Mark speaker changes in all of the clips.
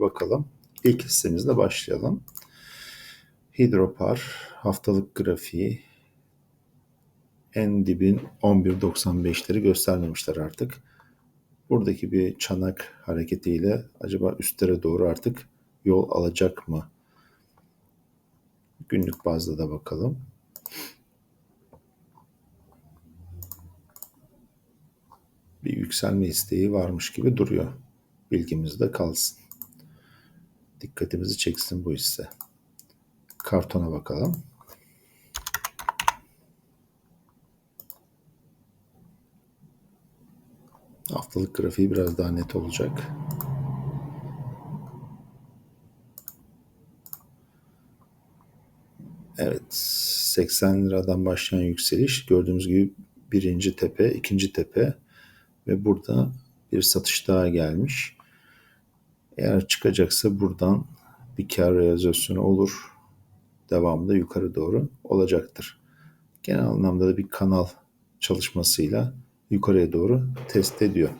Speaker 1: bakalım. İlk listemizle başlayalım. Hidropar haftalık grafiği en dibin 11.95'leri göstermemişler artık. Buradaki bir çanak hareketiyle acaba üstlere doğru artık yol alacak mı? Günlük bazda da bakalım. Bir yükselme isteği varmış gibi duruyor. Bilgimizde kalsın. Dikkatimizi çeksin bu hisse. Kartona bakalım. Haftalık grafiği biraz daha net olacak. Evet 80 liradan başlayan yükseliş gördüğünüz gibi birinci tepe, ikinci tepe ve burada bir satış daha gelmiş. Eğer çıkacaksa buradan bir kar realizasyonu olur. Devamında yukarı doğru olacaktır. Genel anlamda da bir kanal çalışmasıyla yukarıya doğru test ediyor.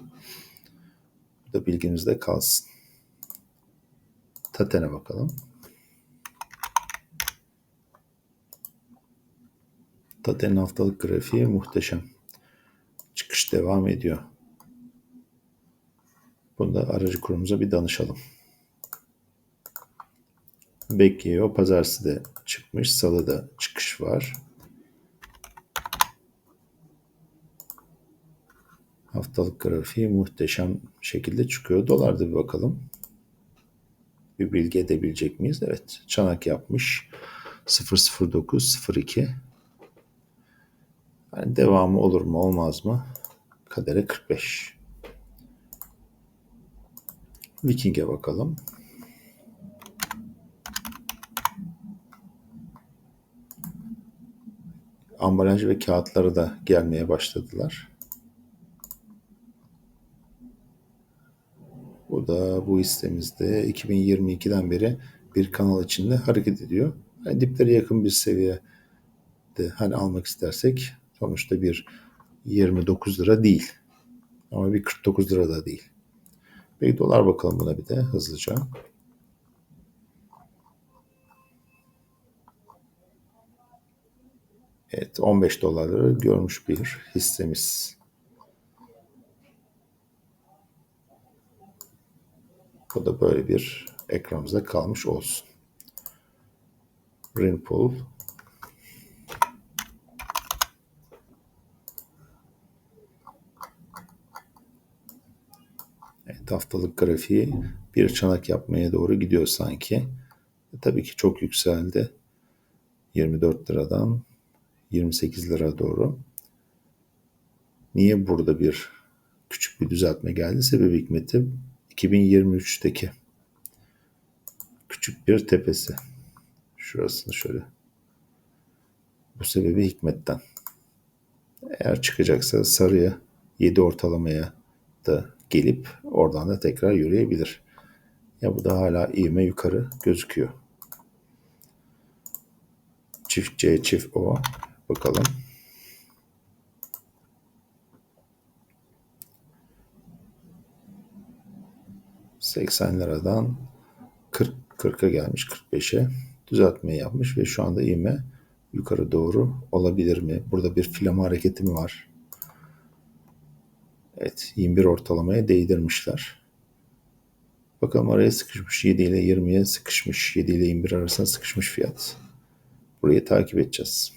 Speaker 1: Bu da bilginizde kalsın. Tatene bakalım. Taten'in haftalık grafiği muhteşem. Çıkış devam ediyor. Bunda aracı kurumuza bir danışalım. Bekliyor. Pazartesi de çıkmış. Salı da çıkış var. Haftalık grafiği muhteşem şekilde çıkıyor. Dolarda bir bakalım. Bir bilgi edebilecek miyiz? Evet. Çanak yapmış. 009 02 yani devamı olur mu olmaz mı? Kadere 45. Viking'e bakalım. Ambalaj ve kağıtları da gelmeye başladılar. Bu da bu hissemizde 2022'den beri bir kanal içinde hareket ediyor. Yani diplere yakın bir seviyede hani almak istersek sonuçta bir 29 lira değil. Ama bir 49 lira da değil. Peki dolar bakalım buna bir de hızlıca. Evet 15 dolarları görmüş bir hissemiz. Bu da böyle bir ekranımızda kalmış olsun. Rinpool Evet, haftalık grafiği bir çanak yapmaya doğru gidiyor sanki. E, tabii ki çok yükseldi. 24 liradan 28 lira doğru. Niye burada bir küçük bir düzeltme geldi? Sebebi hikmeti 2023'teki küçük bir tepesi. Şurasını şöyle. Bu sebebi hikmetten. Eğer çıkacaksa sarıya 7 ortalamaya da gelip oradan da tekrar yürüyebilir. Ya bu da hala ivme yukarı gözüküyor. Çift C, çift O. Bakalım. ...80 liradan 40 40'a gelmiş 45'e düzeltme yapmış ve şu anda ivme yukarı doğru olabilir mi? Burada bir filama hareketi mi var? Evet 21 ortalamaya değdirmişler. Bakalım araya sıkışmış 7 ile 20'ye sıkışmış. 7 ile 21 arasında sıkışmış fiyat. Burayı takip edeceğiz.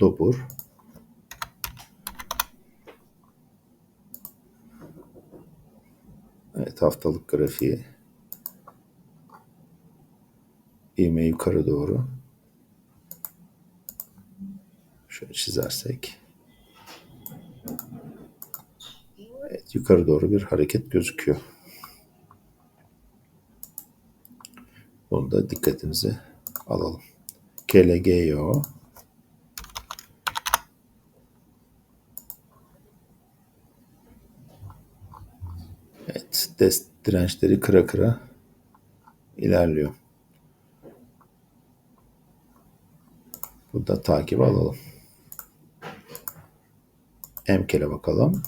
Speaker 1: Dobur. Evet haftalık grafiği. İğme yukarı doğru. Şöyle çizersek. Evet, yukarı doğru bir hareket gözüküyor. Bunu da dikkatimize alalım. KLGO Evet, dest dirençleri kıra kıra ilerliyor. Burada takip alalım. Emkel'e bakalım.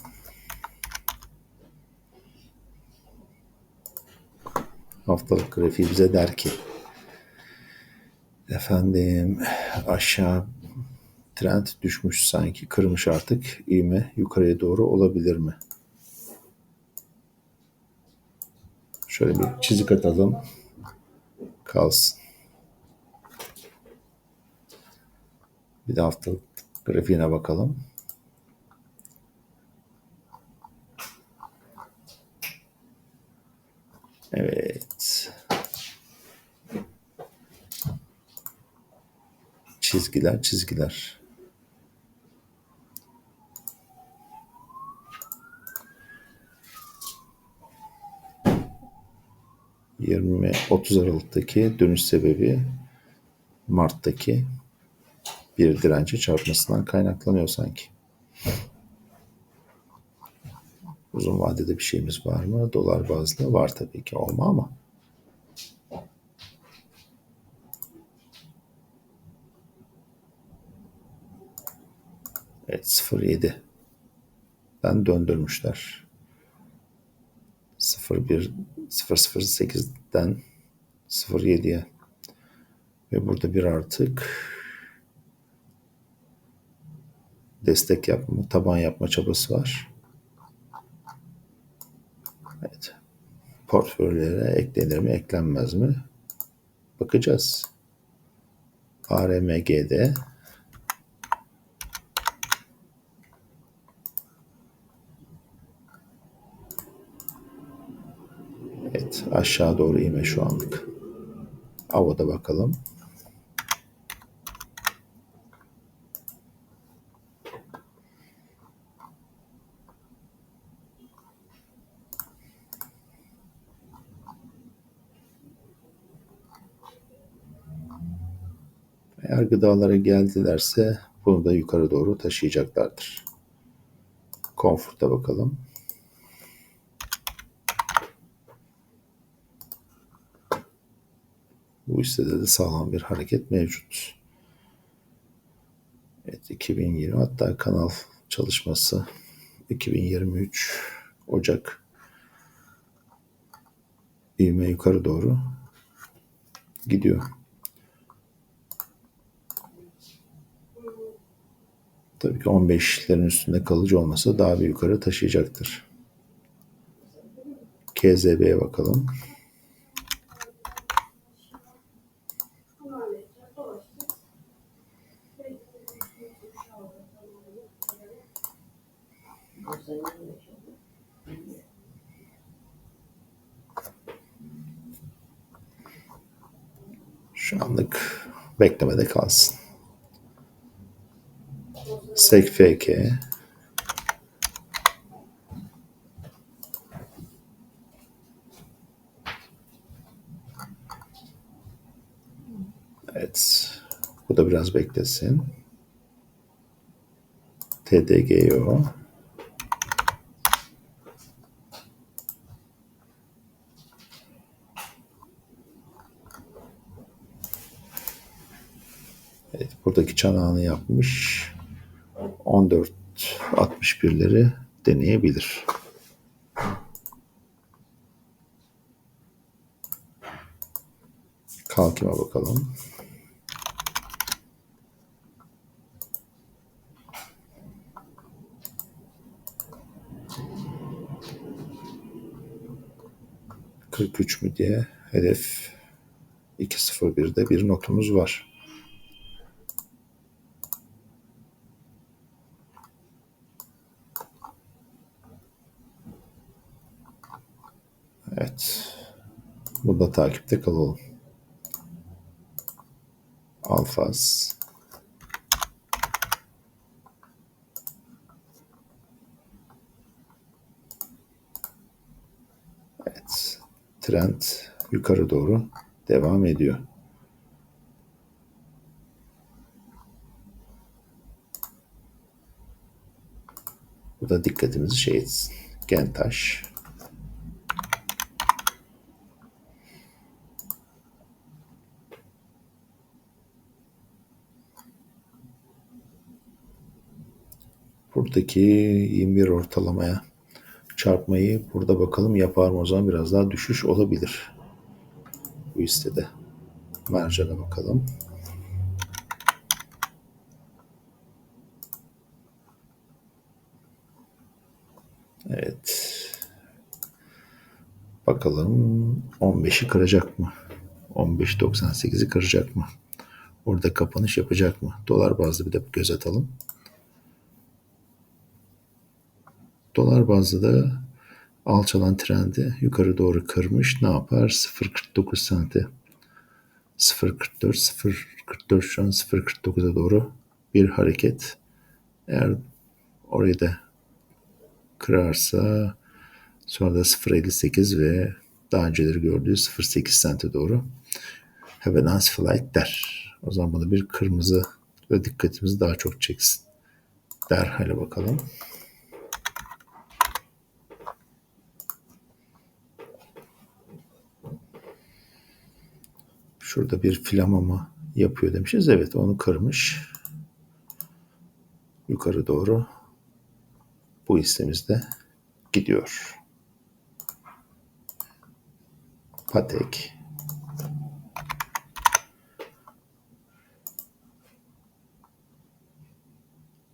Speaker 1: Haftalık grafiği bize der ki efendim aşağı trend düşmüş sanki kırmış artık ivme yukarıya doğru olabilir mi? Şöyle bir çizik atalım kalsın. Bir de haftalık grafiğine bakalım. Evet. Çizgiler, çizgiler. Yirmi 30 Aralık'taki dönüş sebebi Mart'taki bir dirence çarpmasından kaynaklanıyor sanki. Uzun vadede bir şeyimiz var mı? Dolar bazlı var tabii ki olma ama. Evet 0.7 ben döndürmüşler. 01 008'den 07'ye ve burada bir artık destek yapma, taban yapma çabası var. Evet. Portföylere eklenir mi, eklenmez mi? Bakacağız. ARMG'de Evet, aşağı doğru ime şu anlık. Avada bakalım. Eğer gıdalara geldilerse bunu da yukarı doğru taşıyacaklardır. Comfort'a bakalım. Bu hissede de sağlam bir hareket mevcut. Evet 2020 hatta kanal çalışması 2023 Ocak ivme yukarı doğru gidiyor. Tabii ki 15'lerin üstünde kalıcı olmasa daha bir yukarı taşıyacaktır. KZB'ye bakalım. Şu anlık beklemede kalsın. SECFK Evet. Bu da biraz beklesin. TDGO Evet, buradaki çanağını yapmış. 14 61'leri deneyebilir. Kalkıma bakalım. Kırk üç mü diye hedef 2.01'de bir notumuz var. Evet. Burada takipte kalalım. Alfaz. Evet. Trend yukarı doğru devam ediyor. Bu da dikkatimizi şey etsin. Gentaş. Buradaki 21 ortalamaya çarpmayı burada bakalım yapar mı o zaman biraz daha düşüş olabilir. bu hissede. Marjana bakalım. Evet. Bakalım 15'i kıracak mı? 15.98'i kıracak mı? Orada kapanış yapacak mı? Dolar bazlı bir de göz atalım. Dolar bazlı da alçalan trendi yukarı doğru kırmış. Ne yapar? 0.49 sente. 0.44 0.44 şu an 0.49'a doğru bir hareket. Eğer orayı da kırarsa sonra da 0.58 ve daha önceleri gördüğü 0.8 sente doğru have a nice flight der. O zaman bunu bir kırmızı ve dikkatimizi daha çok çeksin. Derhale bakalım. Şurada bir filamama yapıyor demişiz. Evet onu kırmış. Yukarı doğru bu hissemizde gidiyor. Patek.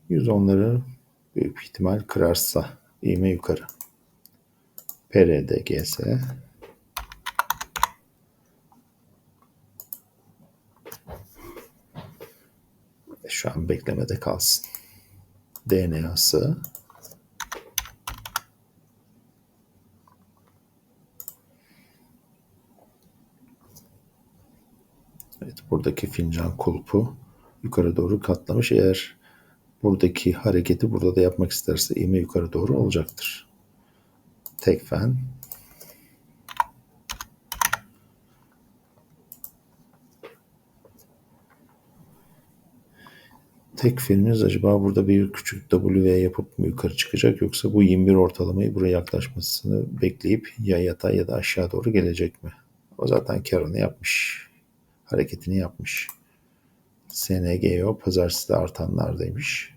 Speaker 1: Yüz onları büyük ihtimal kırarsa iğme yukarı. PRDGS şu an beklemede kalsın. DNA'sı Evet, buradaki fincan kulpu yukarı doğru katlamış. Eğer buradaki hareketi burada da yapmak isterse iğme yukarı doğru olacaktır. Tekfen tek filmimiz acaba burada bir küçük W yapıp mı yukarı çıkacak yoksa bu 21 ortalamayı buraya yaklaşmasını bekleyip ya yatay ya da aşağı doğru gelecek mi? O zaten karını yapmış. Hareketini yapmış. SNGO pazartesi de artanlardaymış.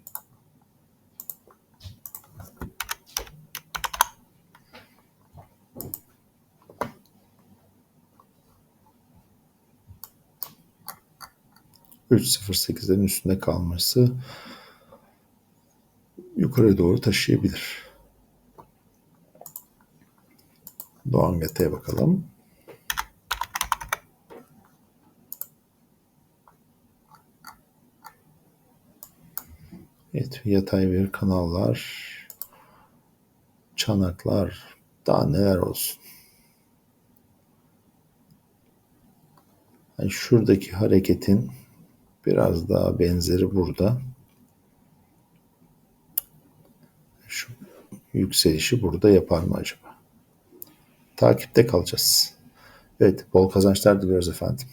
Speaker 1: %0.8'lerin üstünde kalması yukarı doğru taşıyabilir. Doğan Gate'ye bakalım. Evet, yatay bir kanallar, çanaklar, daha neler olsun. Yani şuradaki hareketin biraz daha benzeri burada. Şu yükselişi burada yapar mı acaba? Takipte kalacağız. Evet, bol kazançlar diliyoruz efendim.